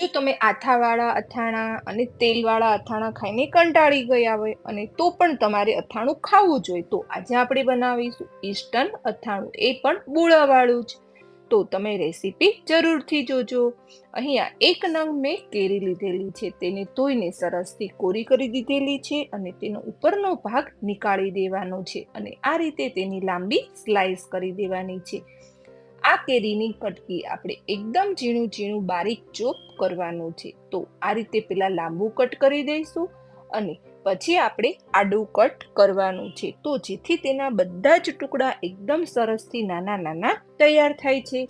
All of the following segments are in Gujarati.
જો તમે આથાવાળા અથાણા અને તેલવાળા અથાણા ખાઈને કંટાળી ગયા હોય અને તો પણ તમારે અથાણું ખાવું જોઈએ, તો આજે આપણે બનાવીશું ઇસ્ટર્ન અથાણું. એ પણ બુળાવાળું જ. તો તમે રેસીપી જરૂરથી જોજો. અહીંયા એક નંગ મેં કેરી લીધેલી છે, તેને ધોઈને સરસથી કોરી કરી દીધેલી છે અને તેનો ઉપરનો ભાગ નીકાળી દેવાનો છે અને આ રીતે તેની લાંબી સ્લાઇસ કરી દેવાની છે. આ કેરીની કટકી આપણે એકદમ ઝીણું ઝીણું બારીક ચોપ કરવાનું છે. તો આ રીતે પેલા લાંબુ કટ કરી દઈશું અને પછી આપણે આડું કટ કરવાનું છે. તો જેથી તેના બધા જ ટુકડા એકદમ સરસથી નાના નાના તૈયાર થાય છે.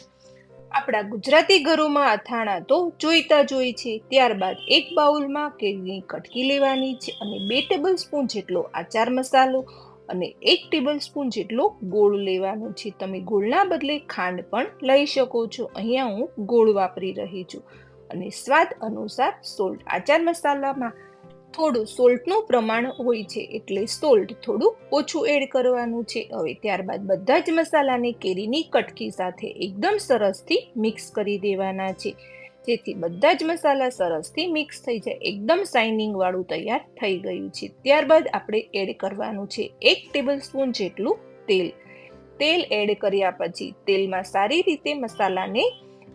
આપણા ગુજરાતી ઘરોમાં અથાણા તો જોઈતા જોઈ છે. ત્યારબાદ એક બાઉલમાં કેરીની કટકી લેવાની છે અને બે ટેબલ સ્પૂન જેટલો આચાર મસાલો અને એક ટેબલ સ્પૂન જેટલો ગોળ લેવાનો છે. તમે ગોળના બદલે ખાંડ પણ લઈ શકો છો. અહીંયા હું ગોળ વાપરી રહી છું. અને સ્વાદ અનુસાર સોલ્ટ. આચાર મસાલામાં થોડું સોલ્ટનું પ્રમાણ હોય છે એટલે સોલ્ટ થોડું ઓછું એડ કરવાનું છે. હવે ત્યારબાદ બધા જ મસાલાને કેરીની કટકી સાથે એકદમ સરસથી મિક્સ કરી દેવાના છે. જેથી બધા જ મસાલા સરસથી મિક્સ થઈ જાય. એકદમ શાઇનિંગ વાળું તૈયાર થઈ ગયું છે. ત્યારબાદ આપણે એડ કરવાનું છે એક ટેબલ સ્પૂન જેટલું તેલ. તેલ એડ કર્યા પછી તેલમાં સારી રીતે મસાલાને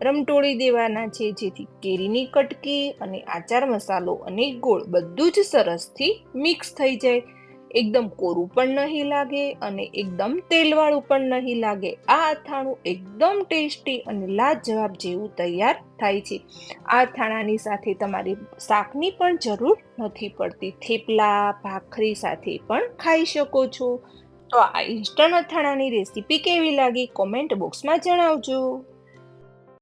રમટોળી દેવાના છે. જેથી કેરીની કટકી અને આચાર મસાલો અને ગોળ બધું જ સરસથી મિક્સ થઈ જાય. એકદમ કોરું પણ નહીં લાગે અને એકદમ તેલવાળું પણ નહીં લાગે. આ અથાણું એકદમ ટેસ્ટી અને લાજવાબ જેવું તૈયાર થાય છે. આ અથાણાની સાથે તમારે શાકની પણ જરૂર નથી પડતી. થેપલા, ભાખરી સાથે પણ ખાઈ શકો છો. તો આ ઇન્સ્ટન્ટ અથાણાની રેસીપી કેવી લાગી? કોમેન્ટ બોક્સમાં જણાવજો.